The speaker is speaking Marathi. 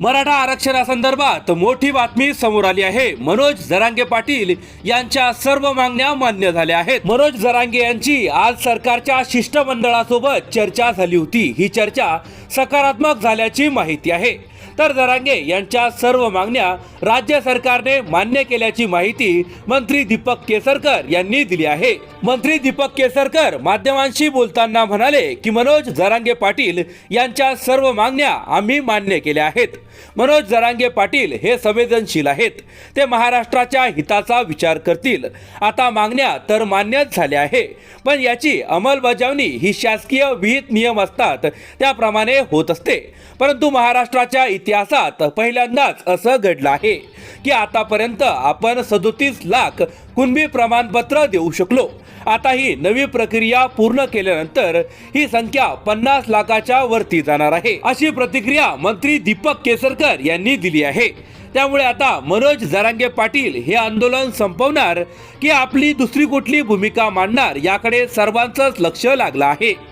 मराठा आरक्षणासंदर्भात मोठी बातमी समोर आली आहे. मनोज जरांगे पाटील यांच्या सर्व मागण्या मान्य झाल्या आहेत. मनोज जरांगे यांची आज सरकारच्या शिष्टमंडळासोबत चर्चा झाली होती. ही चर्चा सकारात्मक झाल्याची माहिती आहे. तर जरांगे यांच्या सर्व मागण्या राज्य सरकारने मान्य केल्याची माहिती मंत्री दीपक केसरकर यांनी दिली आहे. मंत्री दीपक केसरकर माध्यमांशी बोलताना म्हणाले की मनोज जरांगे पाटील यांच्या सर्व मागण्या आम्ही मान्य केल्या आहेत. मनोज जरांगे पाटील हे संवेदनशील आहेत. ते महाराष्ट्राच्या हिताचा विचार करतील. आता मागण्या तर मान्यच झाल्या आहे. पण याची अंमलबजावणी ही शासकीय विहित नियम असतात त्याप्रमाणे होत असते. परंतु महाराष्ट्राच्या इतिहासात पहिल्यांदाच असं घडलं आहे की आतापर्यंत आपण सदोतीस लाख कुणबी प्रमाणपत्र देऊ शकलो. आता ही नवी प्रक्रिया पूर्ण केल्यानंतर ही संख्या पन्नास लाखाच्या वरती जाणार आहे. अशी प्रतिक्रिया मंत्री दीपक केसरकर यांनी दिली आहे. त्यामुळे आता मनोज जरांगे पाटील हे आंदोलन संपवणार की आपली दुसरी कुठली भूमिका मांडणार याकडे सर्वांचंच लक्ष लागलं आहे.